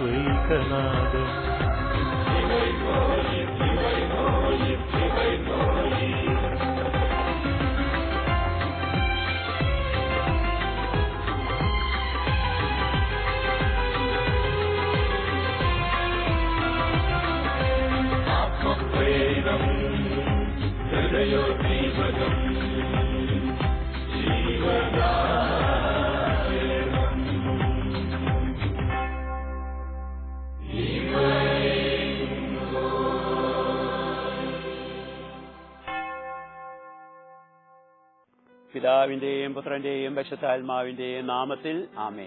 വാഴ്ത്തുന്നൊരത്വൈകനാദം പിതാവിന്റെയും പുത്രന്റെയും പരിശുദ്ധാത്മാവിന്റെയും നാമത്തിൽ ആമേ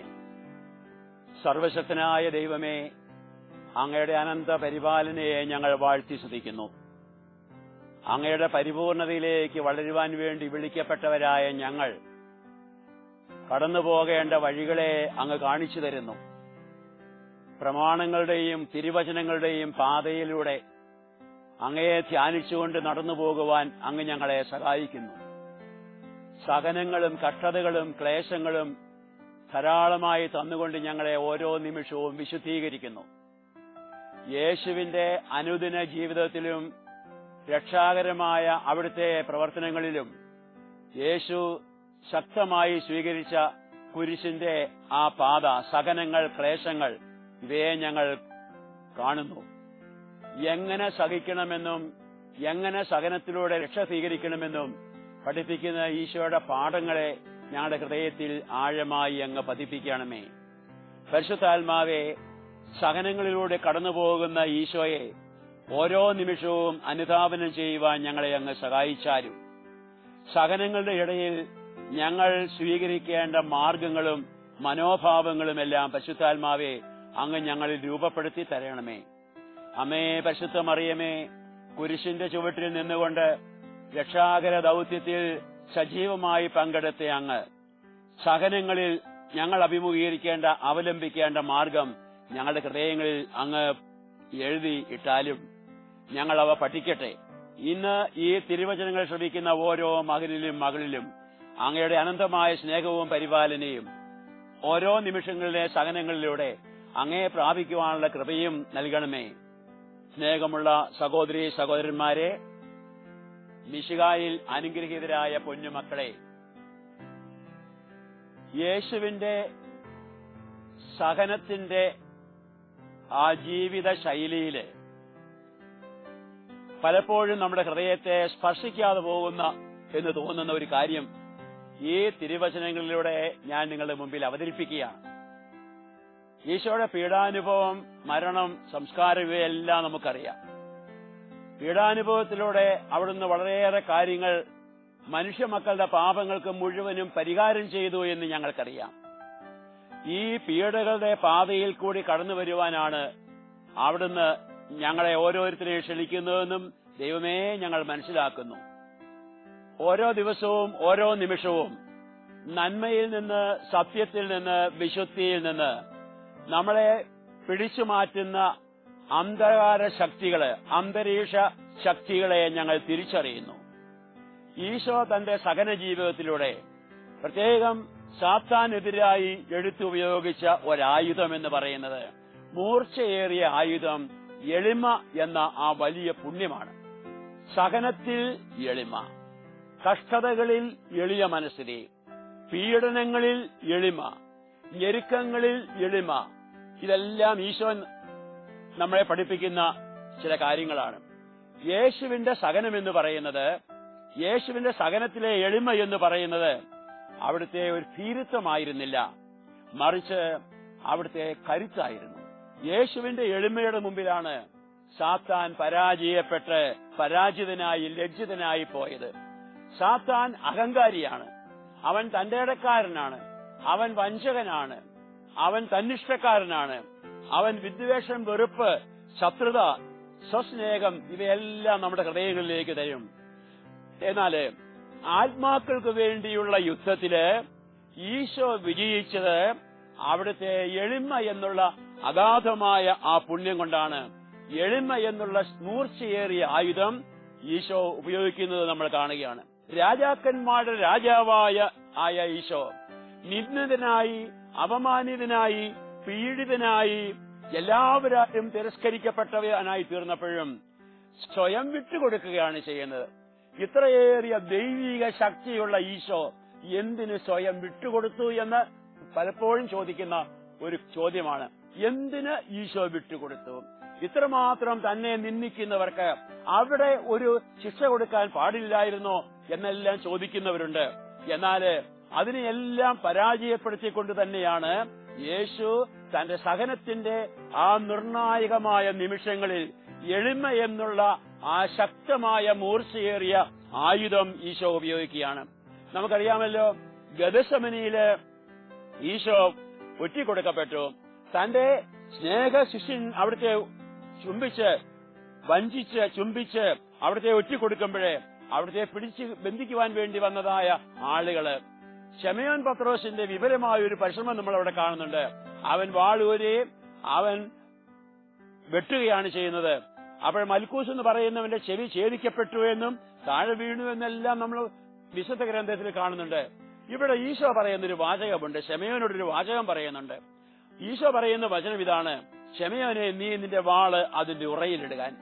സർവശക്തനായ ദൈവമേ അങ്ങയുടെ അനന്ത പരിപാലനയെ ഞങ്ങൾ വാഴ്ത്തി സ്തുതിക്കുന്നു. അങ്ങയുടെ പരിപൂർണതയിലേക്ക് വളരുവാൻ വേണ്ടി വിളിക്കപ്പെട്ടവരായ ഞങ്ങൾ കടന്നുപോകേണ്ട വഴികളെ അങ്ങ് കാണിച്ചു തരുന്നു. പ്രമാണങ്ങളുടെയും തിരുവചനങ്ങളുടെയും പാതയിലൂടെ അങ്ങയെ ധ്യാനിച്ചുകൊണ്ട് നടന്നു പോകുവാൻ അങ്ങ് ഞങ്ങളെ സഹായിക്കുന്നു. സഹനങ്ങളും കഷ്ടതകളും ക്ലേശങ്ങളും ധാരാളമായി തന്നുകൊണ്ട് ഞങ്ങളെ ഓരോ നിമിഷവും വിശുദ്ധീകരിക്കുന്നു. യേശുവിന്റെ അനുദിന ജീവിതത്തിലും രക്ഷാകരമായ അവിടുത്തെ പ്രവർത്തനങ്ങളിലും യേശു ശക്തമായി സ്വീകരിച്ച കുരിശിന്റെ ആ പാത സഹനങ്ങൾ ക്ലേശങ്ങൾ ഇവയെ ഞങ്ങൾ കാണുന്നു. എങ്ങനെ സഹിക്കണമെന്നും എങ്ങനെ സഹനത്തിലൂടെ രക്ഷ സ്വീകരിക്കണമെന്നും പഠിപ്പിക്കുന്ന ഈശോയുടെ പാഠങ്ങളെ ഞങ്ങളുടെ ഹൃദയത്തിൽ ആഴമായി അങ്ങ് പതിപ്പിക്കണമേ. പരിശുദ്ധാത്മാവെ സഹനങ്ങളിലൂടെ കടന്നുപോകുന്ന ഈശോയെ ഓരോ നിമിഷവും അനുതാപനം ചെയ്യുവാൻ ഞങ്ങളെ അങ്ങ് സഹായിച്ചാലും സഹനങ്ങളുടെ ഇടയിൽ ഞങ്ങൾ സ്വീകരിക്കേണ്ട മാർഗങ്ങളും മനോഭാവങ്ങളുമെല്ലാം പരിശുദ്ധാത്മാവെ അങ്ങ് ഞങ്ങളിൽ രൂപപ്പെടുത്തി തരണമേ. അമ്മേ പരിശുദ്ധ മറിയമേ കുരിശിന്റെ ചുവട്ടിൽ നിന്നുകൊണ്ട് രക്ഷാകര ദൗത്യത്തിൽ സജീവമായി പങ്കെടുത്ത അങ്ങ്. സഹനങ്ങളിൽ ഞങ്ങൾ അഭിമുഖീകരിക്കേണ്ട അവലംബിക്കേണ്ട മാർഗം ഞങ്ങളുടെ ഹൃദയങ്ങളിൽ അങ്ങ് എഴുതി ഇട്ടാലും ഞങ്ങൾ അവ പഠിക്കട്ടെ. ഇന്ന് ഈ തിരുവചനങ്ങൾ ശ്രമിക്കുന്ന ഓരോ മകനിലും മകളിലും അങ്ങയുടെ അനന്തമായ സ്നേഹവും പരിപാലനയും ഓരോ നിമിഷങ്ങളിലെ സഹനങ്ങളിലൂടെ അങ്ങയെ പ്രാപിക്കുവാനുള്ള കൃപയും നൽകണമേ. സ്നേഹമുള്ള സഹോദരി സഹോദരന്മാരെ മിശികായിൽ അനുഗ്രഹീതരായ പൊന്നുമക്കളെ യേശുവിന്റെ സഹനത്തിന്റെ ആ ജീവിത ശൈലിയിൽ പലപ്പോഴും നമ്മുടെ ഹൃദയത്തെ സ്പർശിക്കാതെ പോകുന്ന എന്ന് തോന്നുന്ന ഒരു കാര്യം ഈ തിരുവചനങ്ങളിലൂടെ ഞാൻ നിങ്ങളുടെ മുമ്പിൽ അവതരിപ്പിക്കുകയാണ്. ഈശോയുടെ പീഡാനുഭവം മരണം സംസ്കാരം ഇവയെല്ലാം നമുക്കറിയാം. പീഡാനുഭവത്തിലൂടെ അവിടുന്ന് വളരെയേറെ കാര്യങ്ങൾ മനുഷ്യ മക്കളുടെ പാപങ്ങൾക്ക് മുഴുവനും പരിഹാരം ചെയ്തു എന്ന് ഞങ്ങൾക്കറിയാം. ഈ പീഡകളുടെ പാതയിൽ കൂടി കടന്നു വരുവാനാണ് അവിടുന്ന് ഞങ്ങളെ ഓരോരുത്തരെയും ക്ഷണിക്കുന്നതെന്നും ദൈവമേ ഞങ്ങൾ മനസ്സിലാക്കുന്നു. ഓരോ ദിവസവും ഓരോ നിമിഷവും നന്മയിൽ നിന്ന് സത്യത്തിൽ നിന്ന് വിശുദ്ധിയിൽ നിന്ന് നമ്മളെ പിടിച്ചു മാറ്റുന്ന അന്ധകാര ശക്തികളെ അന്തരീക്ഷ ശക്തികളെ ഞങ്ങൾ തിരിച്ചറിയുന്നു. ഈശോ തന്റെ സഹന ജീവിതത്തിലൂടെ പ്രത്യേകം സാത്താനെതിരായി എടുത്തുപയോഗിച്ച ഒരായുധം എന്ന് പറയുന്നത് മൂർച്ചയേറിയ ആയുധം എളിമ എന്ന ആ വലിയ പുണ്യമാണ്. സഹനത്തിൽ എളിമ കഷ്ടതകളിൽ എളിയ മനസ്സിനെ പീഡനങ്ങളിൽ എളിമ ഞെരുക്കങ്ങളിൽ എളിമ ഇതെല്ലാം ഈശോ നമ്മളെ പഠിപ്പിക്കുന്ന ചില കാര്യങ്ങളാണ്. യേശുവിന്റെ സഹനം എന്ന് പറയുന്നത് യേശുവിന്റെ സഹനത്തിലെ എളിമ എന്ന് പറയുന്നത് അവിടുത്തെ ഒരു ഭീരുത്വമായിരുന്നില്ല. മറിച്ച് അവിടുത്തെ കരുത്തായിരുന്നു. യേശുവിന്റെ എളിമയുടെ മുമ്പിലാണ് സാത്താൻ പരാജയപ്പെട്ട് പരാജിതനായി ലജ്ജിതനായി പോയത്. സാത്താൻ അഹങ്കാരിയാണ്. അവൻ തന്റെ ഇടക്കാരനാണ് അവൻ വഞ്ചകനാണ്. അവൻ തന്നിഷ്ടക്കാരനാണ്. അവൻ വിദ്വേഷം വെറുപ്പ് ശത്രുത സ്വസ്നേഹം ഇവയെല്ലാം നമ്മുടെ ഹൃദയങ്ങളിലേക്ക് തരും. എന്നാൽ ആത്മാക്കൾക്ക് വേണ്ടിയുള്ള യുദ്ധത്തിൽ ഈശോ വിജയിച്ചത് അവിടുത്തെ എളിമ എന്നുള്ള അഗാധമായ ആ പുണ്യം കൊണ്ടാണ്. എളിമ എന്നുള്ള മൂർച്ചയേറിയ ആയുധം ഈശോ ഉപയോഗിക്കുന്നത് നമ്മൾ കാണുകയാണ്. രാജാക്കന്മാരുടെ രാജാവായ ആയ ഈശോ നിന്ദിതനായി അപമാനിതനായി പീഡിതനായി എല്ലാവരും തിരസ്കരിക്കപ്പെട്ടവനായി തീർന്നപ്പോഴും സ്വയം വിട്ടുകൊടുക്കുകയാണ് ചെയ്യുന്നത്. ഇത്രയേറിയ ദൈവിക ശക്തിയുള്ള ഈശോ എന്തിന് സ്വയം വിട്ടുകൊടുത്തു എന്ന് പലപ്പോഴും ചോദിക്കുന്ന ഒരു ചോദ്യമാണ്. എന്തിന് ഈശോ വിട്ടുകൊടുത്തു? ഇത്രമാത്രം തന്നെ നിന്ദിക്കുന്നവർക്ക് അവിടെ ഒരു ശിക്ഷ കൊടുക്കാൻ പാടില്ലായിരുന്നോ എന്നെല്ലാം ചോദിക്കുന്നവരുണ്ട്. എന്നാൽ അതിനെയെല്ലാം പരാജയപ്പെടുത്തിക്കൊണ്ട് തന്നെയാണ് യേശു തന്റെ സഹനത്തിന്റെ ആ നിർണായകമായ നിമിഷങ്ങളിൽ എളിമ എന്നുള്ള ആ ശക്തമായ മൂർച്ചയേറിയ ആയുധം ഈശോ ഉപയോഗിക്കുകയാണ്. നമുക്കറിയാമല്ലോ ഗതശമനിയിൽ ഈശോ ഒറ്റിക്കൊടുക്കപ്പെട്ടു. തന്റെ സ്നേഹ ശിഷ്യൻ അവിടുത്തെ ചുംബിച്ച് വഞ്ചിച്ച് ചുംബിച്ച് അവിടുത്തെ ഒറ്റിക്കൊടുക്കുമ്പോഴേ അവിടുത്തെ പിടിച്ച് ബന്ധിക്കുവാൻ വേണ്ടി വന്നതായ ആളുകൾ ഷമയോൻ പത്രോസിന്റെ വിപുലമായ ഒരു പരിശ്രമം നമ്മൾ അവിടെ കാണുന്നുണ്ട്. അവൻ വാളൂരുകയും അവൻ വെട്ടുകയാണ് ചെയ്യുന്നത്. അപ്പോൾ മൽക്കൂസ് എന്ന് പറയുന്നവന്റെ ചെവി ഛേദിക്കപ്പെട്ടു എന്നും താഴെ വീണു എന്നെല്ലാം നമ്മൾ വിശുദ്ധ ഗ്രന്ഥത്തിൽ കാണുന്നുണ്ട്. ഇവിടെ ഈശോ പറയുന്ന ഒരു വാചകമുണ്ട്. ഷമയോനോടൊരു വാചകം പറയുന്നുണ്ട്. ഈശോ പറയുന്ന വചനം ഇതാണ് ക്ഷമയോനെ നീ നിന്റെ വാൾ അതിന്റെ ഉറയിലിടുകാൻ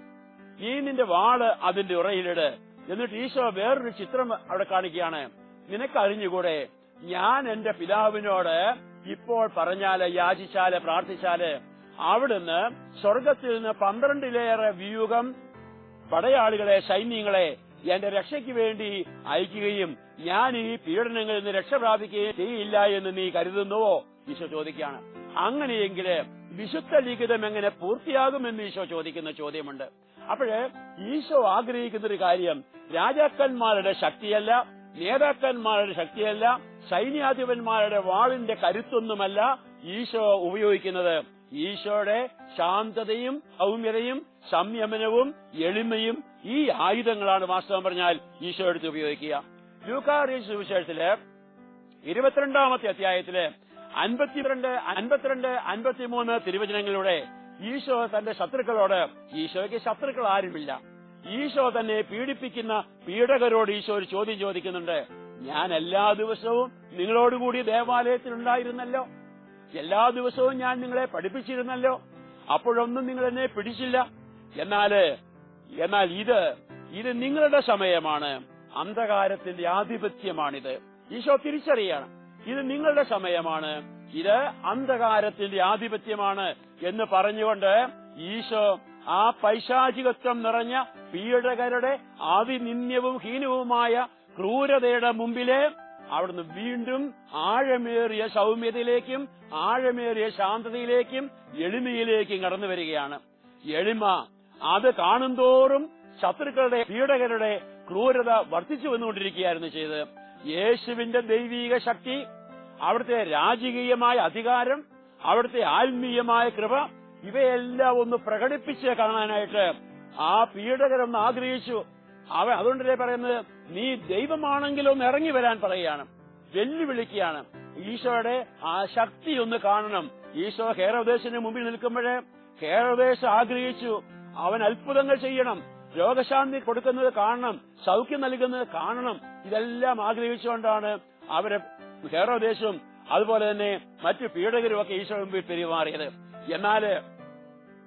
നീ നിന്റെ വാൾ അതിന്റെ ഉറയിലിട്. എന്നിട്ട് ഈശോ വേറൊരു ചിത്രം അവിടെ കാണിക്കുകയാണ് നിനക്ക് അറിഞ്ഞുകൂടെ ഞാൻ എന്റെ പിതാവിനോട് ഇപ്പോൾ പറഞ്ഞാൽ യാചിച്ചാൽ പ്രാർത്ഥിച്ചാൽ അവിടുന്ന് സ്വർഗത്തിൽ നിന്ന് പന്ത്രണ്ടിലേറെ വ്യൂഹം പടയാളികളെ സൈന്യങ്ങളെ എന്റെ രക്ഷയ്ക്ക് വേണ്ടി അയക്കുകയും ഞാൻ ഈ പീഡനങ്ങളിൽ നിന്ന് രക്ഷ പ്രാപിക്കുകയും ചെയ്യില്ല എന്ന് നീ കരുതുന്നുവോ? ഈശോ ചോദിക്കുകയാണ്. അങ്ങനെയെങ്കിൽ വിശുദ്ധ ലിഖിതം എങ്ങനെ പൂർത്തിയാകുമെന്ന് ഈശോ ചോദിക്കുന്ന ചോദ്യമുണ്ട്. അപ്പോഴ് ഈശോ ആഗ്രഹിക്കുന്ന ഒരു കാര്യം രാജാക്കന്മാരുടെ ശക്തിയല്ല നേതാക്കന്മാരുടെ ശക്തിയല്ല സൈന്യാധിപന്മാരുടെ വാളിന്റെ കരുത്തൊന്നുമല്ല ഈശോ ഉപയോഗിക്കുന്നത്. ഈശോയുടെ ശാന്തതയും സൗമ്യതയും സംയമനവും എളിമയും ഈ ആയുധങ്ങളാണ് വാസ്തവം പറഞ്ഞാൽ ഈശോ എടുത്ത് ഉപയോഗിക്കുക. ലൂക്കാറിയ സുവിശേഷത്തിൽ ഇരുപത്തിരണ്ടാമത്തെ അധ്യായത്തിൽ അൻപത്തിരണ്ട് അൻപത്തിരണ്ട് അൻപത്തിമൂന്ന് തിരുവചനങ്ങളിലൂടെ ഈശോ തന്റെ ശത്രുക്കളോട് ഈശോയ്ക്ക് ശത്രുക്കൾ ആരുമില്ല. ഈശോ തന്നെ പീഡിപ്പിക്കുന്ന പീഡകരോട് ഈശോ ഒരു ചോദ്യം ചോദിക്കുന്നുണ്ട്. ഞാൻ എല്ലാ ദിവസവും നിങ്ങളോടുകൂടി ദേവാലയത്തിൽ ഉണ്ടായിരുന്നല്ലോ എല്ലാ ദിവസവും ഞാൻ നിങ്ങളെ പഠിപ്പിച്ചിരുന്നല്ലോ. അപ്പോഴൊന്നും നിങ്ങൾ എന്നെ പിടിച്ചില്ല. എന്നാൽ എന്നാൽ ഇത് ഇത് നിങ്ങളുടെ സമയമാണ്. അന്ധകാരത്തിന്റെ ആധിപത്യമാണിത്. ഈശോ തിരിച്ചറിയാണ്. ഇത് നിങ്ങളുടെ സമയമാണ്. ഇത് അന്ധകാരത്തിന്റെ ആധിപത്യമാണ് എന്ന് പറഞ്ഞുകൊണ്ട് ഈശോ ആ പൈശാചികത്വം നിറഞ്ഞ പീഡകരുടെ ആദിനിന്യവും ഹീനവുമായ ക്രൂരതയുടെ മുമ്പിൽ അവിടുന്ന് വീണ്ടും ആഴമേറിയ സൗമ്യതയിലേക്കും ആഴമേറിയ ശാന്തതയിലേക്കും എളിമയിലേക്കും കടന്നു വരികയാണ്. എളിമ അത് കാണുന്തോറും ശത്രുക്കളുടെ പീഡകരുടെ ക്രൂരത വർദ്ധിച്ചു വന്നുകൊണ്ടിരിക്കുകയായിരുന്നു ചെയ്തത്. യേശുവിന്റെ ദൈവീക ശക്തി അവിടുത്തെ രാജകീയമായ അധികാരം അവിടുത്തെ ആത്മീയമായ കൃപ ഇവയെല്ലാം ഒന്ന് പ്രകടിപ്പിച്ച് കാണാനായിട്ട് ആ പീഡകരൊന്ന് ആഗ്രഹിച്ചു. അവ അതുകൊണ്ടല്ലേ പറയുന്നത്? നീ ദൈവമാണെങ്കിലും ഇറങ്ങി വരാൻ പറയുകയാണ്. വെല്ലുവിളിക്കുകയാണ്. ഈശോയുടെ ആ ശക്തി ഒന്ന് കാണണം. ഈശോ ഹേരോദേശത്തിന് മുമ്പിൽ നിൽക്കുമ്പോഴേ ഹേരോദേശം ആഗ്രഹിച്ചു അവൻ അത്ഭുതങ്ങൾ ചെയ്യണം. രോഗശാന്തി കൊടുക്കുന്നത് കാണണം. സൗഖ്യം നൽകുന്നത് കാണണം. ഇതെല്ലാം ആഗ്രഹിച്ചുകൊണ്ടാണ് അവരെ ഹേറോദേശവും അതുപോലെ തന്നെ മറ്റു പീഡകരും ഒക്കെ ഈശോ മുമ്പിൽ പെരുമാറിയത്. എന്നാൽ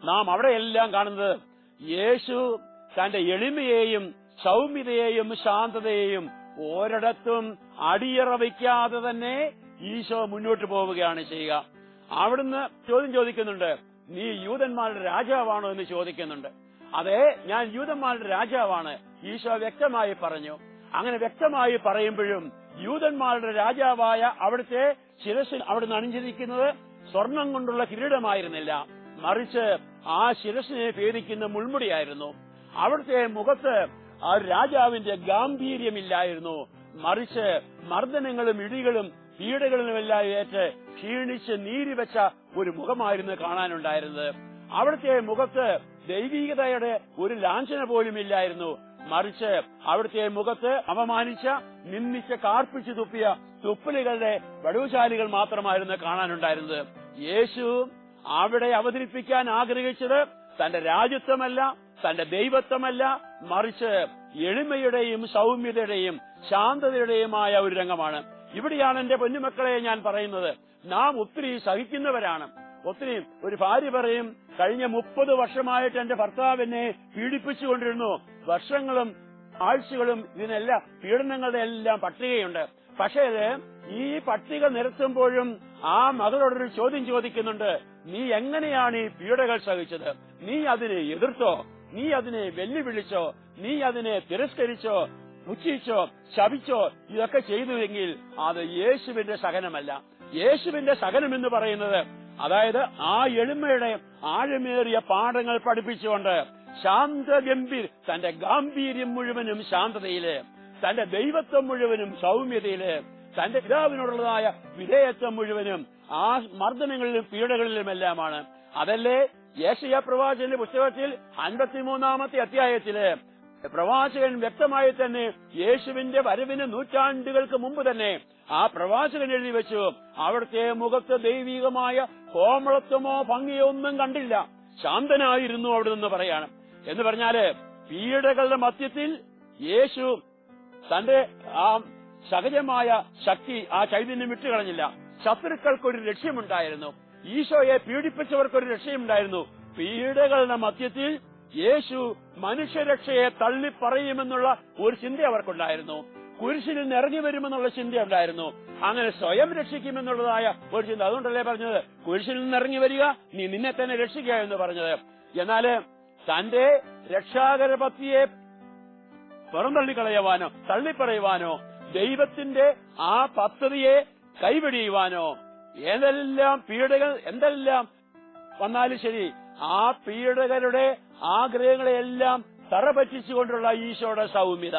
നാം അവിടെയെല്ലാം കാണുന്നത് യേശു തന്റെ എളിമയെയും സൗമ്യതയെയും ശാന്തതയെയും ഒരിടത്തും അടിയറ വയ്ക്കാതെ തന്നെ ഈശോ മുന്നോട്ട് പോവുകയാണ് ചെയ്യുക. അവിടുന്ന് ചോദ്യം ചോദിക്കുന്നുണ്ട് നീ യൂതന്മാരുടെ രാജാവാണോ? എന്ന് ചോദിക്കുന്നുണ്ട്. അതെ ഞാൻ യൂതന്മാരുടെ രാജാവാണ് ഈശോ വ്യക്തമായി പറഞ്ഞു. അങ്ങനെ വ്യക്തമായി പറയുമ്പോഴും യൂതന്മാരുടെ രാജാവായ അവിടുത്തെ ശിരസിൽ അവിടുന്ന് അണിഞ്ഞിരിക്കുന്നത് സ്വർണം കൊണ്ടുള്ള കിരീടമായിരുന്നില്ല. മറിച്ച് ആ ശിരസിനെ ഭേദിക്കുന്ന മുൾമുടിയായിരുന്നു അവിടുത്തെ മുഖത്ത് ആ രാജാവിന്റെ ഗാംഭീര്യമില്ലായിരുന്നു. മറിച്ച് മർദ്ദനങ്ങളും ഇടികളും പീഡകളിലുമെല്ലാം ഏറ്റ് ക്ഷീണിച്ച് നീരിവെച്ച ഒരു മുഖമായിരുന്നു കാണാനുണ്ടായിരുന്നത്. അവിടുത്തെ മുഖത്ത് ദൈവീകതയുടെ ഒരു ലാഞ്ചന പോലും ഇല്ലായിരുന്നു മറിച്ച് അവിടുത്തെ മുഖത്ത് അപമാനിച്ച നിന്ദിച്ച കാർപ്പിച്ചു തുപ്പിയ തുപ്പലുകളുടെ വടുവശാലികൾ മാത്രമായിരുന്നു കാണാനുണ്ടായിരുന്നത്. യേശു അവിടെ അവതരിപ്പിക്കാൻ ആഗ്രഹിച്ചത് തന്റെ രാജ്യത്വമല്ല തന്റെ ദൈവത്വമല്ല മറിച്ച് എളിമയുടെയും സൗമ്യതയുടെയും ശാന്തതയുടെയുമായ ഒരു രംഗമാണ്. ഇവിടെയാണ് എന്റെ പൊന്നുമക്കളെ ഞാൻ പറയുന്നത്. നാം ഒത്തിരി സഹിക്കുന്നവരാണ്. ഒത്തിരി ഒരു ഭാര്യ പറയും കഴിഞ്ഞ മുപ്പത് വർഷമായിട്ട് എന്റെ ഭർത്താവ് എന്നെ പീഡിപ്പിച്ചുകൊണ്ടിരുന്നു. വർഷങ്ങളും ആഴ്ചകളും ഇതിനെല്ലാം പീഡനങ്ങളുടെ എല്ലാം പട്ടികയുണ്ട്. പക്ഷേ ഈ പട്ടിക നിരത്തുമ്പോഴും ആ മകളോടൊരു ചോദ്യം ചോദിക്കുന്നുണ്ട്. നീ എങ്ങനെയാണ് ഈ പീഡകൾ സഹിച്ചത്? നീ അതിനെ എതിർത്തോ? നീ അതിനെ വെല്ലുവിളിച്ചോ നീ അതിനെ തിരസ്കരിച്ചോ പുച്ഛിച്ചോ ശപിച്ചോ ഇതൊക്കെ ചെയ്തുവെങ്കിൽ അത് യേശുവിന്റെ സഹനമല്ല. യേശുവിന്റെ സഹനം എന്ന് പറയുന്നത് അതായത് ആ എളിമയുടെ ആഴമേറിയ പാഠങ്ങൾ പഠിപ്പിച്ചുകൊണ്ട് ശാന്തഗംഭീർ തന്റെ ഗാംഭീര്യം മുഴുവനും ശാന്തതയിൽ തന്റെ ദൈവത്വം മുഴുവനും സൗമ്യതയിൽ തന്റെ പിതാവിനോടുള്ളതായ വിധേയത്വം മുഴുവനും ആ മർദ്ദനങ്ങളിലും പീഡകളിലുമെല്ലാമാണ്. അതല്ലേ യേശയ പ്രവാചകന്റെ പുസ്തകത്തിൽ അൻപത്തിമൂന്നാമത്തെ അധ്യായത്തിൽ പ്രവാചകൻ വ്യക്തമായി തന്നെ യേശുവിന്റെ വരവിന് നൂറ്റാണ്ടുകൾക്ക് മുമ്പ് തന്നെ ആ പ്രവാചകൻ എഴുതി വെച്ചു. അവിടുത്തെ മുഖത്ത് ദൈവികമായ കോമളത്വമോ ഭംഗിയോ ഒന്നും കണ്ടില്ല. ശാന്തനായിരുന്നു അവിടെ നിന്ന് പറയാണ്. എന്ന് പറഞ്ഞാൽ പീഡകളുടെ മധ്യത്തിൽ യേശു തന്റെ ആ സഹജമായ ശക്തി ആ ചൈതന്യം വിട്ടുകളഞ്ഞില്ല ശത്രുക്കൾക്കൊരു ലക്ഷ്യമുണ്ടായിരുന്നു. ഈശോയെ പീഡിപ്പിച്ചവർക്കൊരു രക്ഷയുണ്ടായിരുന്നു. പീഡകളുടെ മധ്യത്തിൽ യേശു മനുഷ്യരക്ഷയെ തള്ളിപ്പറയുമെന്നുള്ള ഒരു ചിന്ത അവർക്കുണ്ടായിരുന്നു. കുരിശിൽ നിറഞ്ഞു വരുമെന്നുള്ള ചിന്ത ഉണ്ടായിരുന്നു. അങ്ങനെ സ്വയം രക്ഷിക്കുമെന്നുള്ളതായ ഒരു ചിന്ത. അതുകൊണ്ടല്ലേ പറഞ്ഞത്? കുരിശിൽ നിന്ന് ഇറങ്ങി വരിക നീ നിന്നെ തന്നെ രക്ഷിക്കുക എന്ന് പറഞ്ഞത്. എന്നാൽ തന്റെ രക്ഷാകര പത്തിയെ പുറന്തള്ളിക്കളയുവാനോ തള്ളിപ്പറയുവാനോ ദൈവത്തിന്റെ ആ പദ്ധതിയെ കൈവെടിയുവാനോ ഏതെല്ലാം പീഡകൾ എന്തെല്ലാം വന്നാലും ശരി ആ പീഡകരുടെ ആഗ്രഹങ്ങളെയെല്ലാം തറപറ്റിച്ചുകൊണ്ടുള്ള ഈശോയുടെ സൗമ്യത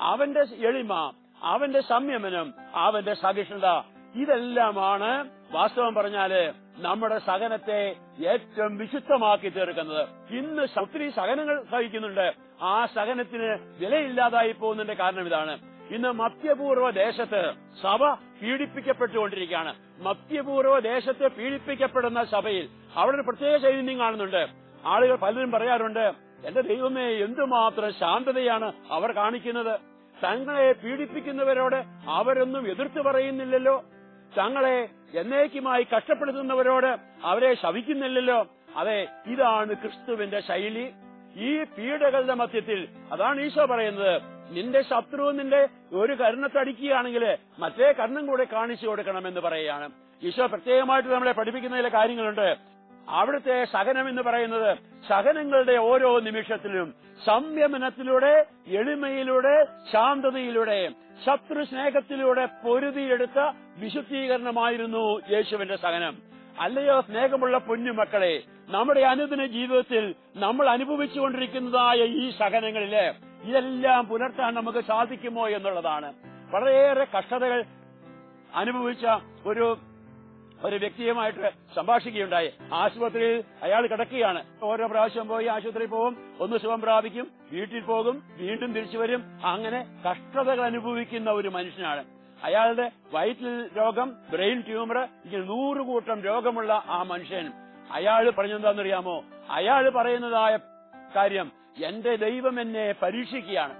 അവന്റെ എളിമ അവന്റെ സംയമനം അവന്റെ സഹിഷ്ണുത ഇതെല്ലാമാണ് വാസ്തവം പറഞ്ഞാൽ നമ്മുടെ സഹനത്തെ ഏറ്റവും വിശുദ്ധമാക്കി തീർക്കുന്നത്. ഇന്ന് ഒത്തിരി സഹനങ്ങൾ സഹിക്കുന്നുണ്ട്. ആ സഹനത്തിന് വിലയില്ലാതായി പോകുന്നതിന്റെ കാരണം ഇതാണ്. ഇന്ന് മധ്യപൂർവ ദേശത്ത് സഭ പീഡിപ്പിക്കപ്പെട്ടുകൊണ്ടിരിക്കുകയാണ്. മധ്യപൂർവ ദേശത്ത് പീഡിപ്പിക്കപ്പെടുന്ന സഭയിൽ അവിടെ ഒരു പ്രത്യേക ചൈതന്യം കാണുന്നുണ്ട്. ആളുകൾ പലരും പറയാറുണ്ട് എന്റെ ദൈവമേ എന്തുമാത്രം ശാന്തതയാണ് അവർ കാണിക്കുന്നത്. തങ്ങളെ പീഡിപ്പിക്കുന്നവരോട് അവരൊന്നും എതിർത്ത് പറയുന്നില്ലല്ലോ. തങ്ങളെ എന്നേക്കുമായി കഷ്ടപ്പെടുത്തുന്നവരോട് അവരെ ശവിക്കുന്നില്ലല്ലോ അതെ ഇതാണ് ക്രിസ്തുവിന്റെ ശൈലി. ഈ പീഡകളുടെ മധ്യത്തിൽ അതാണ് ഈശോ പറയുന്നത് നിന്റെ ശത്രു നിന്റെ ഒരു കരുണത്തടിക്കുകയാണെങ്കിൽ മറ്റേ കരുണം കൂടെ കാണിച്ചു കൊടുക്കണം എന്ന് പറയുകയാണ്. ഈശോ പ്രത്യേകമായിട്ട് നമ്മളെ പഠിപ്പിക്കുന്ന ചില കാര്യങ്ങളുണ്ട്. അവിടുത്തെ സഹനം എന്ന് പറയുന്നത് സഹനങ്ങളുടെ ഓരോ നിമിഷത്തിലും സംയമനത്തിലൂടെ എളിമയിലൂടെ ശാന്തതയിലൂടെ ശത്രു സ്നേഹത്തിലൂടെ പൊരുതിയെടുത്ത വിശുദ്ധീകരണമായിരുന്നു യേശുവിന്റെ സഹനം അല്ലയോ സ്നേഹമുള്ള പൊന്നുമക്കളെ നമ്മുടെ അനുദിന ജീവിതത്തിൽ നമ്മൾ അനുഭവിച്ചുകൊണ്ടിരിക്കുന്നതായ ഈ സഹനങ്ങളിൽ ഇതെല്ലാം പുലർത്താൻ നമുക്ക് സാധിക്കുമോ എന്നുള്ളതാണ്. വളരെയേറെ കഷ്ടതകൾ അനുഭവിച്ച ഒരു ഒരു വ്യക്തിയുമായിട്ട് സംഭാഷിക്കുകയുണ്ടായി. ആശുപത്രിയിൽ അയാൾ കിടക്കുകയാണ്. ഓരോ പ്രാവശ്യം പോയി ആശുപത്രിയിൽ പോകും ഒന്ന് സുഖം പ്രാപിക്കും വീട്ടിൽ പോകും വീണ്ടും തിരിച്ചു വരും. അങ്ങനെ കഷ്ടതകൾ അനുഭവിക്കുന്ന ഒരു മനുഷ്യനാണ്. അയാളുടെ വയറ്റിൽ രോഗം ബ്രെയിൻ ട്യൂമർ ഇങ്ങനെ നൂറുകൂട്ടം രോഗമുള്ള ആ മനുഷ്യൻ. അയാൾ പറഞ്ഞെന്താണെന്നറിയാമോ? അയാൾ പറയുന്നതായ കാര്യം എന്റെ ദൈവം എന്നെ പരീക്ഷിക്കുകയാണ്.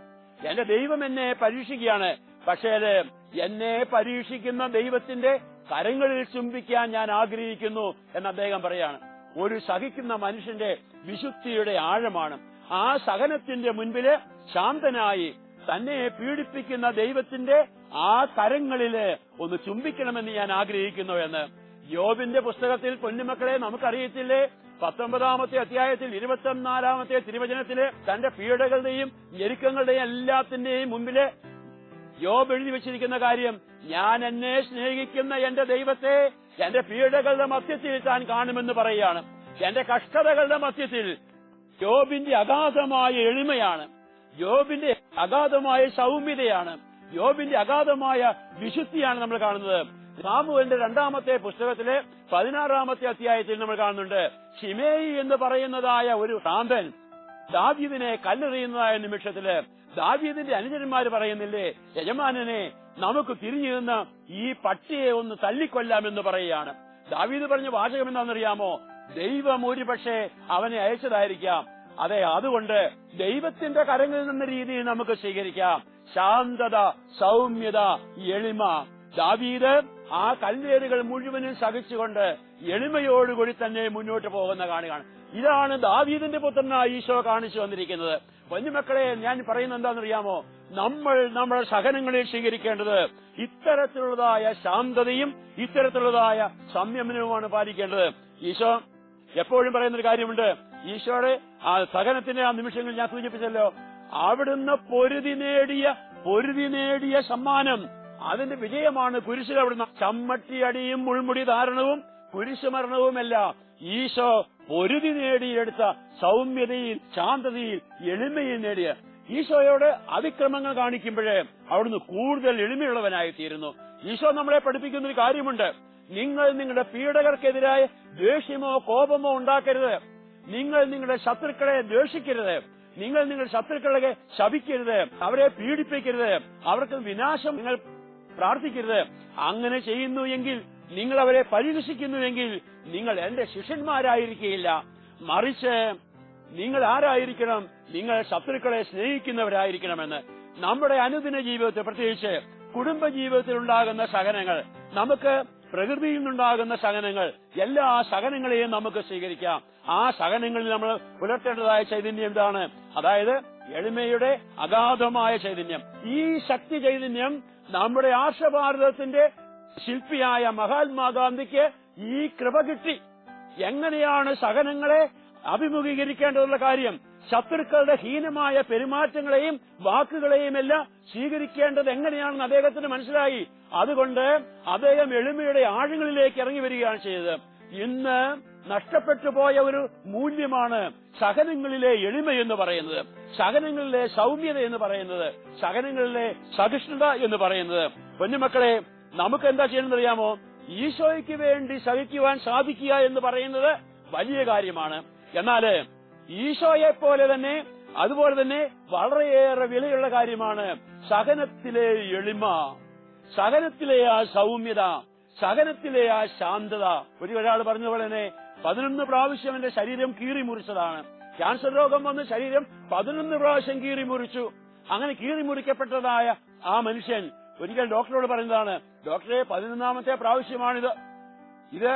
എന്റെ ദൈവം എന്നെ പരീക്ഷിക്കുകയാണ്. പക്ഷേ അത് എന്നെ പരീക്ഷിക്കുന്ന ദൈവത്തിന്റെ കരങ്ങളിൽ ചുംബിക്കാൻ ഞാൻ ആഗ്രഹിക്കുന്നു എന്ന് അദ്ദേഹം പറയാണ്. ഒരു സഹിക്കുന്ന മനുഷ്യന്റെ വിശുദ്ധിയുടെ ആഴമാണ്. ആ സഹനത്തിന്റെ മുൻപിൽ ശാന്തനായി തന്നെ പീഡിപ്പിക്കുന്ന ദൈവത്തിന്റെ ആ കരങ്ങളിൽ ഒന്ന് ചുംബിക്കണമെന്ന് ഞാൻ ആഗ്രഹിക്കുന്നു എന്ന്. യോബിന്റെ പുസ്തകത്തിൽ പൊന്നുമക്കളെ നമുക്കറിയത്തില്ലേ? പത്തൊമ്പതാമത്തെ അധ്യായത്തിൽ ഇരുപത്തിനാലാമത്തെ തിരുവചനത്തിൽ തന്റെ പീഡകളുടെയും ഞെരുക്കങ്ങളുടെയും എല്ലാത്തിന്റെയും മുമ്പിൽ യോബ് എഴുതി വെച്ചിരിക്കുന്ന കാര്യം ഞാൻ എന്നെ സ്നേഹിക്കുന്ന എന്റെ ദൈവത്തെ എന്റെ പീഡകളുടെ മധ്യത്തിൽ താൻ കാണുമെന്ന് പറയുകയാണ്. എന്റെ കഷ്ടതകളുടെ മധ്യത്തിൽ യോബിന്റെ അഗാധമായ എളിമയാണ്. യോബിന്റെ അഗാധമായ സൗമ്യതയാണ്. യോബിന്റെ അഗാധമായ വിശുദ്ധിയാണ് നമ്മൾ കാണുന്നത്. സാമുവലിന്റെ രണ്ടാമത്തെ പുസ്തകത്തിലെ പതിനാറാമത്തെ അധ്യായത്തിൽ നമ്മൾ കാണുന്നുണ്ട്. ഷിമേയി എന്ന് പറയുന്നതായ ഒരു സാമ്പൻ ദാവീദിനെ കല്ലെറിയുന്നതായ നിമിഷത്തിൽ ദാവീദിന്റെ അനുജന്മാര് പറയുന്നില്ലേ യജമാനനെ നമുക്ക് തിരിഞ്ഞു നിന്ന് ഈ പട്ടിയെ ഒന്ന് തല്ലിക്കൊല്ലാമെന്ന് പറയുകയാണ്. ദാവീദ് പറഞ്ഞ വാചകം എന്താണെന്നറിയാമോ? ദൈവം ഒരു പക്ഷേ അവനെ അയച്ചതായിരിക്കാം. അതെ അതുകൊണ്ട് ദൈവത്തിന്റെ കരങ്ങളിൽ നിന്ന രീതിയിൽ നമുക്ക് സ്വീകരിക്കാം. ശാന്തത സൗമ്യത എളിമ ദാവീദ് ആ കല്ലേറുകൾ മുഴുവനും സഹിച്ചുകൊണ്ട് എളിമയോടുകൂടി തന്നെ മുന്നോട്ട് പോകുന്ന കാണുകയാണ്. ഇതാണ് ദാവീദിന്റെ പുത്രനായ ഈശോ കാണിച്ചു വന്നിരിക്കുന്നത് കുഞ്ഞുമക്കളെ ഞാൻ പറയുന്നത് എന്താണെന്നറിയാമോ? നമ്മൾ നമ്മുടെ സഹനങ്ങളിൽ സ്വീകരിക്കേണ്ടത് ഇത്തരത്തിലുള്ളതായ ശാന്തതയും ഇത്തരത്തിലുള്ളതായ സംയമനവുമാണ് പാലിക്കേണ്ടത്. ഈശോ എപ്പോഴും പറയുന്ന ഒരു കാര്യമുണ്ട്. ഈശോയുടെ ആ സഹനത്തിന്റെ ആ നിമിഷങ്ങൾ ഞാൻ സൂചിപ്പിച്ചല്ലോ. അവിടുന്ന് പൊരുതി നേടിയ പൊരുതി നേടിയ സമ്മാനം അതിന്റെ വിജയമാണ് കുരിശിൽ അവിടുന്ന് ചമ്മട്ടിയടിയും മുൾമുടി ധാരണവും കുരിശുമരണവുമെല്ലാം ഈശോ പൊരുതി നേടിയെടുത്ത സൗമ്യതയിൽ ശാന്തതയിൽ എളിമയിൽ നേടിയ ഈശോയോട് അതിക്രമങ്ങൾ കാണിക്കുമ്പോഴേ അവിടുന്ന് കൂടുതൽ എളിമയുള്ളവനായി തീരുന്നു ഈശോ നമ്മളെ പഠിപ്പിക്കുന്ന ഒരു കാര്യമുണ്ട്. നിങ്ങൾ നിങ്ങളുടെ പീഡകർക്കെതിരായ ദേഷ്യമോ കോപമോ ഉണ്ടാക്കരുത്. നിങ്ങൾ നിങ്ങളുടെ ശത്രുക്കളെ ദ്വേഷിക്കരുത് നിങ്ങൾ നിങ്ങളുടെ ശത്രുക്കളെ ശപിക്കരുത്. അവരെ പീഡിപ്പിക്കരുത്. അവർക്ക് വിനാശം നിങ്ങൾ പ്രാർത്ഥിക്കരുത്. അങ്ങനെ ചെയ്യുന്നു എങ്കിൽ നിങ്ങൾ അവരെ പരിഹസിക്കുന്നുവെങ്കിൽ നിങ്ങൾ എന്റെ ശിഷ്യന്മാരായിരിക്കില്ല മറിച്ച് നിങ്ങൾ ആരായിരിക്കണം? നിങ്ങൾ ശത്രുക്കളെ സ്നേഹിക്കുന്നവരായിരിക്കണമെന്ന്. നമ്മുടെ അനുദിന ജീവിതത്തിൽ പ്രത്യേകിച്ച് കുടുംബ ജീവിതത്തിൽ ഉണ്ടാകുന്ന സഹനങ്ങൾ നമുക്ക് പ്രകൃതിയിൽ നിന്നുണ്ടാകുന്ന സഹനങ്ങൾ എല്ലാ സഹനങ്ങളെയും നമുക്ക് സ്വീകരിക്കാം. ആ സഹനങ്ങളിൽ നമ്മൾ പുലർത്തേണ്ടതായ ചൈതന്യം എന്താണ് അതായത് എളിമയുടെ അഗാധമായ ചൈതന്യം. ഈ ശക്തി ചൈതന്യം നമ്മുടെ ആർഷഭാരതത്തിന്റെ ശില്പിയായ മഹാത്മാഗാന്ധിക്ക് ഈ കൃപ കിട്ടി. എങ്ങനെയാണ് സഹനങ്ങളെ അഭിമുഖീകരിക്കേണ്ടതുള്ള കാര്യം? ശത്രുക്കളുടെ ഹീനമായ പെരുമാറ്റങ്ങളെയും വാക്കുകളെയും എല്ലാം സ്വീകരിക്കേണ്ടത് എങ്ങനെയാണെന്ന് അദ്ദേഹത്തിന് മനസ്സിലായി. അതുകൊണ്ട് അദ്ദേഹം എളിമയുടെ ആഴങ്ങളിലേക്ക് ഇറങ്ങി വരികയാണ് ചെയ്തത്. ഇന്ന് നഷ്ടപ്പെട്ടു പോയ ഒരു മൂല്യമാണ് സഹനങ്ങളിലെ എളിമ എന്ന് പറയുന്നത്. സഹനങ്ങളിലെ സൗമ്യത എന്ന് പറയുന്നത് സഹനങ്ങളിലെ സഹിഷ്ണുത എന്ന് പറയുന്നത്. കുഞ്ഞുമക്കളെ നമുക്ക് എന്താ ചെയ്യണമെന്ന് അറിയാമോ ഈശോയ്ക്ക് വേണ്ടി സഹിക്കുവാൻ സാധിക്കുക എന്ന് പറയുന്നത് വലിയ കാര്യമാണ്. എന്നാൽ ഈശോയെ പോലെ തന്നെ അതുപോലെ തന്നെ വളരെയേറെ വിലയുള്ള കാര്യമാണ് സഹനത്തിലെ എളിമ സഹനത്തിലെ ആ സൗമ്യത സഹനത്തിലെ ആ ശാന്തത. ഒരു ഒരാൾ പറഞ്ഞതുപോലെ തന്നെ പതിനൊന്ന് പ്രാവശ്യം എന്റെ ശരീരം കീറി മുറിച്ചതാണ്. ക്യാൻസർ രോഗം വന്ന് ശരീരം പതിനൊന്ന് പ്രാവശ്യം കീറി മുറിച്ചു. അങ്ങനെ കീറി മുറിക്കപ്പെട്ടതായ ആ മനുഷ്യൻ ഒരിക്കൽ ഡോക്ടറോട് പറയുന്നതാണ് ഡോക്ടറെ പതിനൊന്നാമത്തെ പ്രാവശ്യമാണിത്. ഇത്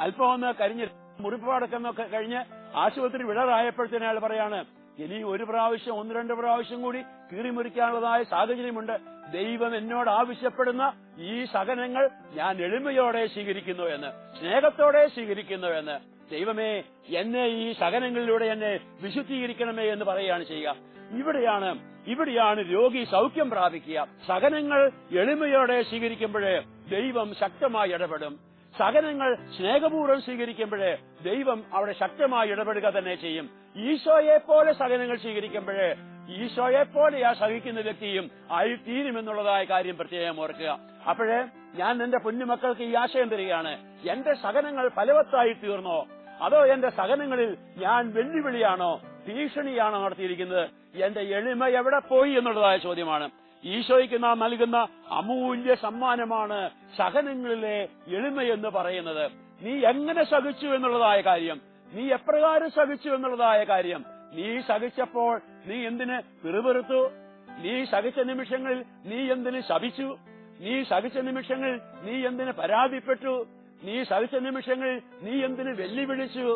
അല്പം ഒന്ന് കരിഞ്ഞ് മുറിപ്പാടൊക്കെ കഴിഞ്ഞ് ആശുപത്രി വിളറായപ്പോഴത്തേന് അയാൾ പറയാണ് ഇനി ഒരു പ്രാവശ്യം ഒന്ന് രണ്ട് പ്രാവശ്യം കൂടി കീറി മുറിക്കാനുള്ളതായ സാഹചര്യമുണ്ട്. ദൈവം എന്നോട് ആവശ്യപ്പെടുന്ന ഈ സഹനങ്ങൾ ഞാൻ എളിമയോടെ സ്വീകരിക്കുന്നു എന്ന് സ്നേഹത്തോടെ സ്വീകരിക്കുന്നു എന്ന്. ദൈവമേ എന്നെ ഈ സഹനങ്ങളിലൂടെ എന്നെ വിശുദ്ധീകരിക്കണമേ എന്ന് പറയുകയാണ് ചെയ്യുക. ഇവിടെയാണ് ഇവിടെയാണ് രോഗി സൗഖ്യം പ്രാപിക്കുക. സഹനങ്ങൾ എളിമയോടെ സ്വീകരിക്കുമ്പോഴേ ദൈവം ശക്തമായി ഇടപെടും. സഹനങ്ങൾ സ്നേഹപൂർവം സ്വീകരിക്കുമ്പോഴേ ദൈവം അവിടെ ശക്തമായി ഇടപെടുക തന്നെ ചെയ്യും. ഈശോയെ പോലെ സഹനങ്ങൾ സ്വീകരിക്കുമ്പോഴേ ഈശോയെ പോലെ ആ സഹിക്കുന്ന വ്യക്തിയും ആയി തീരുമെന്നുള്ളതായ കാര്യം പ്രത്യേകം ഓർക്കുക. അപ്പോഴേ ഞാൻ എന്റെ പൊന്നുമക്കൾക്ക് ഈ ആശയം തരികയാണ്. എന്റെ സഹനങ്ങൾ ഫലവത്തായി തീർന്നോ? അതോ എന്റെ സഹനങ്ങളിൽ ഞാൻ വെല്ലുവിളിയാണോ ഭീഷണിയാണോ നടത്തിയിരിക്കുന്നത്? എന്റെ എളിമ എവിടെ പോയി എന്നുള്ളതായ ചോദ്യമാണ്. ഈശോയ്ക്ക് നാം നൽകുന്ന അമൂല്യ സമ്മാനമാണ് സഹനങ്ങളിലെ എളിമ എന്ന് പറയുന്നത്. നീ എങ്ങനെ സഹിച്ചു എന്നുള്ളതായ കാര്യം നീ എപ്രകാരം സഹിച്ചു എന്നുള്ളതായ കാര്യം. നീ സഹിച്ചപ്പോൾ നീ എന്തിന് പിറുപിറുത്തു? നീ സഹിച്ച നിമിഷങ്ങളിൽ നീ എന്തിന് ശപിച്ചു? നീ സഹിച്ച നിമിഷങ്ങളിൽ നീ എന്തിന് പരാതിപ്പെട്ടു? നീ സഹിച്ച നിമിഷങ്ങൾ നീ എന്തിന് വെല്ലുവിളിച്ചു?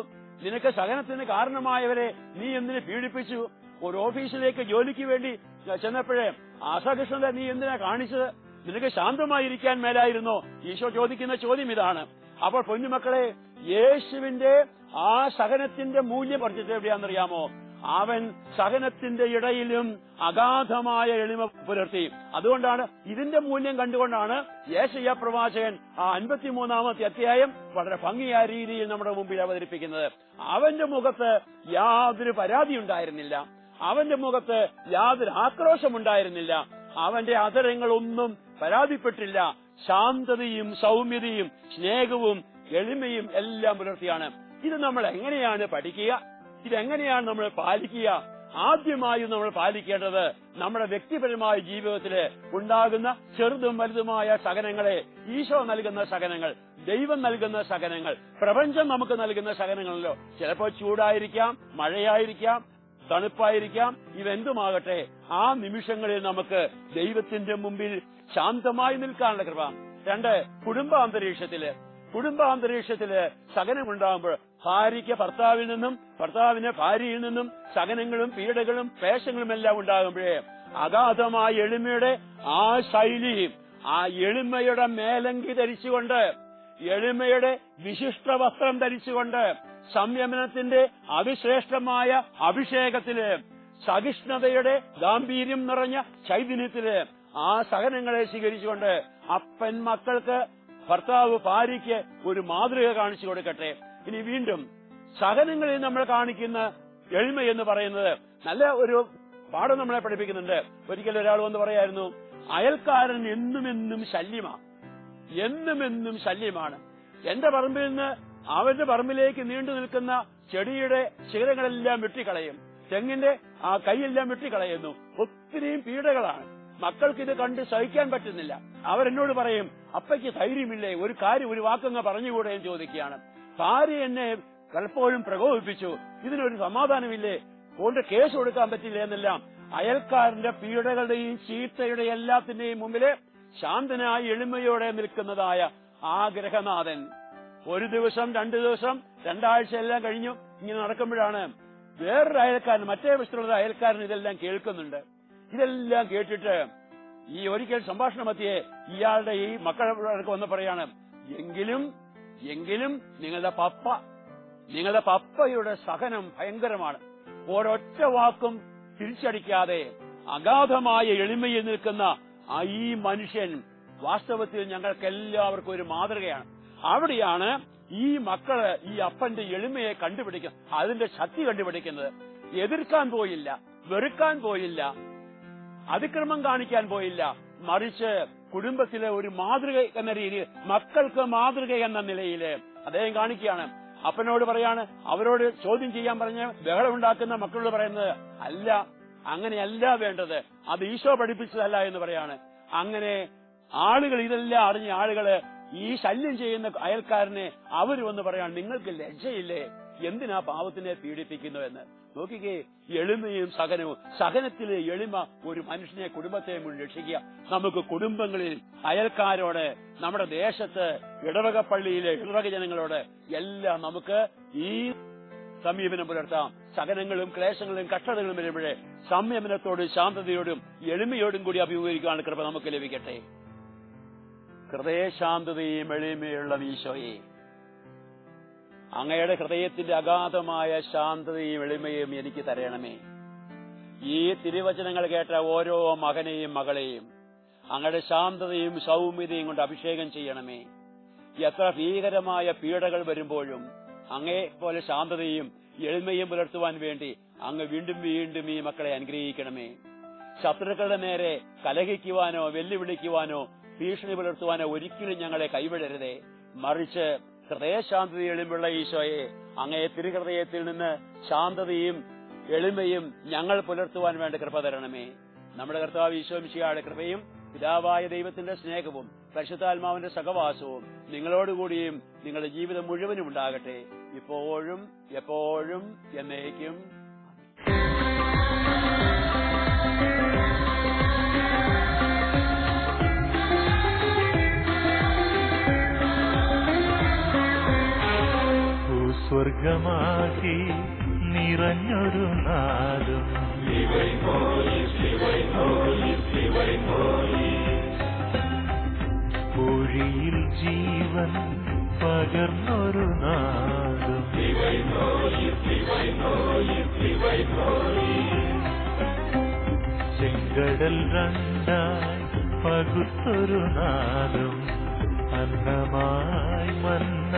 നിനക്ക് സഹനത്തിന് കാരണമായവരെ നീ എന്തിന് പീഡിപ്പിച്ചു? ഒരു ഓഫീസിലേക്ക് ജോലിക്ക് വേണ്ടി ചെന്നപ്പോഴേ അസഹിഷ്ണുത നീ എന്തിനാ കാണിച്ചത്? നിനക്ക് ശാന്തമായിരിക്കാൻ മേലായിരുന്നോ? ഈശോ ചോദിക്കുന്ന ചോദ്യം ഇതാണ്. അപ്പോൾ പൊന്നുമക്കളെ യേശുവിന്റെ ആ സഹനത്തിന്റെ മൂല്യം പറഞ്ഞിട്ട് എവിടെയാണെന്നറിയാമോ? അവൻ സഹനത്തിന്റെ ഇടയിലും അഗാധമായ എളിമ പുലർത്തി. അതുകൊണ്ടാണ് ഇതിന്റെ മൂല്യം കണ്ടുകൊണ്ടാണ് യേശയ്യ പ്രവാചകൻ ആ അൻപത്തിമൂന്നാമത്തെ അധ്യായം വളരെ ഭംഗിയായ രീതിയിൽ നമ്മുടെ മുമ്പിൽ അവതരിപ്പിക്കുന്നത്. അവന്റെ മുഖത്ത് യാതൊരു പരാതി ഉണ്ടായിരുന്നില്ല. അവന്റെ മുഖത്ത് യാതൊരു ആക്രോശമുണ്ടായിരുന്നില്ല അവന്റെ അതരങ്ങളൊന്നും പരാതിപ്പെട്ടില്ല. ശാന്തതയും സൗമ്യതയും സ്നേഹവും എളിമയും എല്ലാം പുലർത്തിയാണ്. ഇത് നമ്മൾ എങ്ങനെയാണ് പഠിക്കുക? ഇതെങ്ങനെയാണ് നമ്മൾ പാലിക്കുക? ആദ്യമായി നമ്മൾ പാലിക്കേണ്ടത് നമ്മുടെ വ്യക്തിപരമായ ജീവിതത്തിൽ ഉണ്ടാകുന്ന ചെറുതും വലുതുമായ സഹനങ്ങളെ ഈശോ നൽകുന്ന സഹനങ്ങൾ ദൈവം നൽകുന്ന സഹനങ്ങൾ പ്രപഞ്ചം നമുക്ക് നൽകുന്ന സഹനങ്ങളല്ലോ ചിലപ്പോൾ ചൂടായിരിക്കാം മഴയായിരിക്കാം തണുപ്പായിരിക്കാം ഇവെന്തുമാകട്ടെ ആ നിമിഷങ്ങളിൽ നമുക്ക് ദൈവത്തിന്റെ മുമ്പിൽ ശാന്തമായി നിൽക്കാനുള്ള കൃപ. രണ്ട് കുടുംബാന്തരീക്ഷത്തിൽ. കുടുംബാന്തരീക്ഷത്തിൽ സഹനമുണ്ടാകുമ്പോൾ ഭാര്യയ്ക്ക് ഭർത്താവിൽ നിന്നും ഭർത്താവിന് ഭാര്യയിൽ നിന്നും സഹനങ്ങളും പീഡകളും പേശങ്ങളും എല്ലാം ഉണ്ടാകുമ്പോഴേ അഗാധമായ എളിമയുടെ ആ ശൈലി ആ എളിമയുടെ മേലങ്കി ധരിച്ചുകൊണ്ട് എളിമയുടെ വിശിഷ്ട വസ്ത്രം ധരിച്ചുകൊണ്ട് സംയമനത്തിന്റെ അവിശ്രേഷ്ഠമായ അഭിഷേകത്തിൽ സഹിഷ്ണുതയുടെ ഗാംഭീര്യം നിറഞ്ഞ ചൈതന്യത്തിൽ ആ സഹനങ്ങളെ സ്വീകരിച്ചുകൊണ്ട് അപ്പൻ മക്കൾക്ക് ഭർത്താവ് ഭാര്യയ്ക്ക് ഒരു മാതൃക കാണിച്ചു കൊടുക്കട്ടെ. ഇനി വീണ്ടും സഹനങ്ങളിൽ നമ്മൾ കാണിക്കുന്ന എളിമ എന്ന് പറയുന്നത് നല്ല ഒരു പാഠം നമ്മളെ പഠിപ്പിക്കുന്നുണ്ട്. ഒരിക്കലും ഒരാൾ വന്ന് പറയായിരുന്നു അയൽക്കാരൻ എന്നുമെന്നും എന്നും ശല്യമാണ് എന്നും എന്നും ശല്യമാണ്. എന്റെ പറമ്പിൽ നിന്ന് അവന്റെ പറമ്പിലേക്ക് നീണ്ടു നിൽക്കുന്ന ചെടിയുടെ ശിഖരങ്ങളെല്ലാം വെട്ടിക്കളയും. തെങ്ങിന്റെ ആ കൈയെല്ലാം വെട്ടിക്കളയുന്നു. ഒത്തിരിയും പീഡകളാണ്. മക്കൾക്ക് ഇത് കണ്ട് സഹിക്കാൻ പറ്റുന്നില്ല. അവരെന്നോട് പറയും അപ്പയ്ക്ക് ധൈര്യമില്ലേ? ഒരു കാര്യം ഒരു വാക്കങ്ങ് പറഞ്ഞുകൂടെ? ചോദിക്കുകയാണ്. ഭാര്യ എന്നെ പലപ്പോഴും പ്രകോപിപ്പിച്ചു. ഇതിനൊരു സമാധാനമില്ലേ? കൊണ്ട് കേസ് കൊടുക്കാൻ പറ്റില്ല എന്നെല്ലാം. അയൽക്കാരന്റെ പീഡകളുടെയും ചീത്തയുടെ എല്ലാത്തിന്റെയും മുമ്പിൽ ശാന്തനായി എളിമയോടെ നിൽക്കുന്നതായ ആഗ്രഹനാഥൻ. ഒരു ദിവസം രണ്ടു ദിവസം രണ്ടാഴ്ച എല്ലാം കഴിഞ്ഞു. ഇങ്ങനെ നടക്കുമ്പോഴാണ് വേറൊരു അയൽക്കാരൻ മറ്റേ വശത്തുള്ള അയൽക്കാരൻ ഇതെല്ലാം കേൾക്കുന്നുണ്ട്. ഇതെല്ലാം കേട്ടിട്ട് ഈ ഒരിക്കൽ സംഭാഷണ മധ്യേ ഇയാളുടെ ഈ മക്കളൊക്കെ വന്ന് പറയാണ് എങ്കിലും എങ്കിലും നിങ്ങളുടെ പപ്പ നിങ്ങളുടെ പപ്പയുടെ സഹനം ഭയങ്കരമാണ്. ഒരൊറ്റ വാക്കും തിരിച്ചടിക്കാതെ അഗാധമായ എളിമയിൽ നിൽക്കുന്ന ഈ മനുഷ്യൻ വാസ്തവത്തിൽ ഞങ്ങൾക്ക് എല്ലാവർക്കും ഒരു മാതൃകയാണ്. അവിടെയാണ് ഈ മക്കൾ ഈ അപ്പന്റെ എളിമയെ കണ്ടുപിടിക്കുന്നത് അതിന്റെ ശക്തി കണ്ടുപിടിക്കുന്നത്. എതിർക്കാൻ പോയില്ല വെറുക്കാൻ പോയില്ല അതിക്രമം കാണിക്കാൻ പോയില്ല. മറിച്ച് കുടുംബത്തിലെ ഒരു മാതൃക എന്ന രീതിയിൽ മക്കൾക്ക് മാതൃക എന്ന നിലയിൽ അദ്ദേഹം കാണിക്കുകയാണ്. അപ്പനോട് പറയാണ് അവരോട് ചോദ്യം ചെയ്യാൻ പറഞ്ഞ് ബഹളം ഉണ്ടാക്കുന്ന മക്കളോട് പറയുന്നത് അല്ല അങ്ങനെയല്ല വേണ്ടത്. അത് ഈശോ പഠിപ്പിച്ചതല്ല എന്ന് പറയാണ്. അങ്ങനെ ആളുകൾ ഇതെല്ലാം അറിഞ്ഞ ആളുകൾ ഈ ശല്യം ചെയ്യുന്ന അയൽക്കാരനെ അവർ വന്ന് പറയാണ് നിങ്ങൾക്ക് ലജ്ജയില്ലേ? എന്തിനാ പാവത്തിനെ പീഡിപ്പിക്കുന്നു എന്ന്? നോക്കിക്കേ എളിമയും സഹനവും. സഹനത്തിലെ എളിമ ഒരു മനുഷ്യനെ കുടുംബത്തെ മുൻ രക്ഷിക്കുക. നമുക്ക് കുടുംബങ്ങളിൽ അയൽക്കാരോട് നമ്മുടെ ദേശത്ത് ഇടവക പള്ളിയിലെ ഇടവക ജനങ്ങളോട് എല്ലാം നമുക്ക് ഈ സമീപനം പുലർത്താം. സഹനങ്ങളും ക്ലേശങ്ങളും കഷ്ടതകളും വരുമ്പോഴേ സംയമനത്തോടും ശാന്തതയോടും എളിമയോടും കൂടി അഭിമുഖീകരിക്കാനുള്ള കൃപ നമുക്ക് ലഭിക്കട്ടെ. ഹൃദയശാന്തതയും എളിമയുള്ള ഈശോയെ. അങ്ങയുടെ ഹൃദയത്തിന്റെ അഗാധമായ ശാന്തതയും എളിമയും എനിക്ക് തരണമേ. ഈ തിരുവചനങ്ങൾ കേട്ട ഓരോ മകനെയും മകളെയും അങ്ങയുടെ ശാന്തതയും സൗമ്യതയും കൊണ്ട് അഭിഷേകം ചെയ്യണമേ. എത്ര ഭീകരമായ പീഡകൾ വരുമ്പോഴും അങ്ങേ പോലെ ശാന്തതയും എളിമയും പുലർത്തുവാൻ വേണ്ടി അങ്ങ് വീണ്ടും വീണ്ടും ഈ മക്കളെ അനുഗ്രഹിക്കണമേ. ശത്രുക്കളുടെ നേരെ കലഹിക്കുവാനോ വെല്ലുവിളിക്കുവാനോ ഭീഷണി പുലർത്തുവാനോ ഒരിക്കലും ഞങ്ങളെ കൈവിടരുതേ. മറിച്ച് ഹൃദയശാന്തതയിലുമുള്ള ഈശോയെ അങ്ങയെ തിരുഹൃദയത്തിൽ നിന്ന് ശാന്തതയും എളിമയും ഞങ്ങൾ പുലർത്തുവാൻ വേണ്ട കൃപ തരണമേ. നമ്മുടെ കർത്താവ് ഈശോമിശിയുടെ കൃപയും പിതാവായ ദൈവത്തിന്റെ സ്നേഹവും പരിശുദ്ധാത്മാവിന്റെ സഹവാസവും നിങ്ങളോടുകൂടിയും നിങ്ങളുടെ ജീവിതം മുഴുവനും ഉണ്ടാകട്ടെ. ഇപ്പോഴും എപ്പോഴും എന്നേക്കും. ഭൂസ്വർഗമാകി നിറഞ്ഞൊരു നാടും. പൊഴിയിൽ ജീവൻ പകർന്നൊരു നാടും. ചെങ്കടൽ രണ്ടായി പകുത്തൊരു നാടും. അന്നമായി മന്ന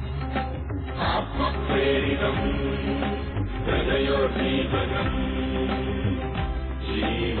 जयो नेपदम् श्रीम